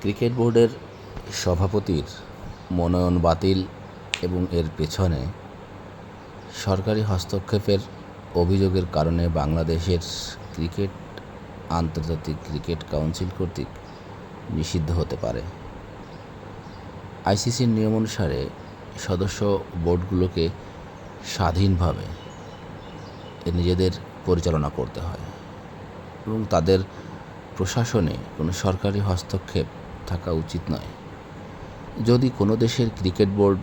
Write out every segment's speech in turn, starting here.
Cricket বোর্ডের সভাপতির মনোনয়ন বাতিল এবং এর পেছনে সরকারি হস্তক্ষেপের অভিযোগের কারণে বাংলাদেশের ক্রিকেট, আন্তর্জাতিক ক্রিকেট কাউন্সিল কর্তৃক নিষিদ্ধ হতে পারে। আইসিসির নিয়ম অনুসারে সদস্য বোর্ডগুলোকে স্বাধীনভাবে নিজেদের পরিচালনা করতে হয় এবং তাদের প্রশাসনে কোনো সরকারি হস্তক্ষেপ থাকা উচিত নয়। যদি কোনো দেশের ক্রিকেট বোর্ড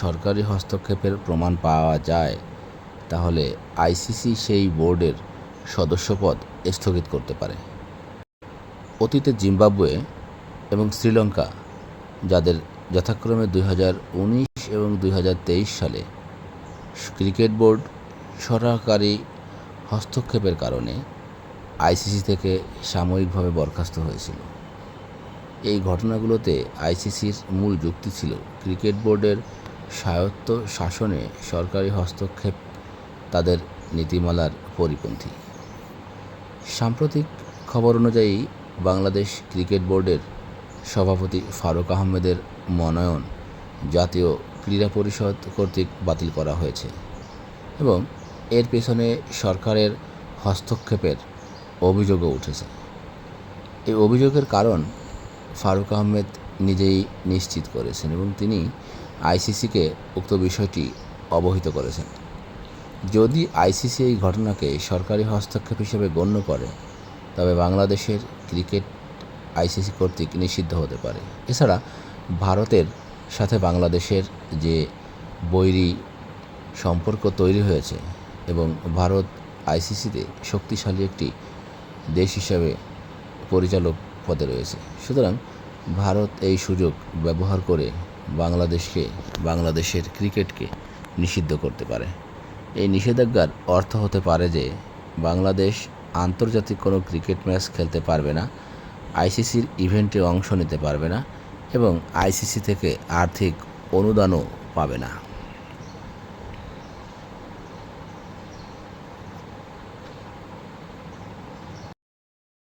সরকারি হস্তক্ষেপের প্রমাণ পাওয়া যায়, তাহলে আইসিসি সেই বোর্ডের সদস্যপদ স্থগিত করতে পারে। অতীতে জিম্বাবুয়ে এবং শ্রীলঙ্কা, যাদের যথাক্রমে দুই হাজার উনিশ এবং দুই হাজার তেইশ সালে ক্রিকেট বোর্ড সরকারি হস্তক্ষেপের কারণে আইসিসি থেকে সাময়িকভাবে বরখাস্ত হয়েছিল। এই ঘটনাগুলোতে আইসিসির মূল যুক্তি ছিল ক্রিকেট বোর্ডের স্বায়ত্ত শাসনে সরকারি হস্তক্ষেপ, তাদের নীতিমালার পরিপন্থী। সাম্প্রতিক খবর অনুযায়ী বাংলাদেশ ক্রিকেট বোর্ডের সভাপতি ফারুক আহমেদের মনোনয়ন জাতীয় ক্রীড়া পরিষদ কর্তৃক বাতিল করা হয়েছে এবং এর পেছনে সরকারের হস্তক্ষেপের অভিযোগও উঠেছে। এই অভিযোগের কারণ ফারুক আহমেদ নিজেই নিশ্চিত করেছেন এবং তিনি আইসিসিকে উক্ত বিষয়টি অবহিত করেছেন। যদি আইসিসি এই ঘটনাকে সরকারি হস্তক্ষেপ হিসেবে গণ্য করে, তবে বাংলাদেশের ক্রিকেট আইসিসি কর্তৃক নিষিদ্ধ হতে পারে। এছাড়া ভারতের সাথে বাংলাদেশের যে বৈরী সম্পর্ক তৈরি হয়েছে এবং ভারত আইসিসিতে শক্তিশালী একটি দেশ হিসাবে পরিচালক পদে রয়েছে। সুতরাং ভারত এই সুযোগ ব্যবহার করে বাংলাদেশকে, বাংলাদেশের ক্রিকেটকে নিষিদ্ধ করতে পারে। এই নিষেধাজ্ঞার অর্থ হতে পারে যে, বাংলাদেশ আন্তর্জাতিক কোনো ক্রিকেট ম্যাচ খেলতে পারবে না, আইসিসির ইভেন্টে অংশ নিতে পারবে না এবং আইসিসি থেকে আর্থিক অনুদানও পাবে না।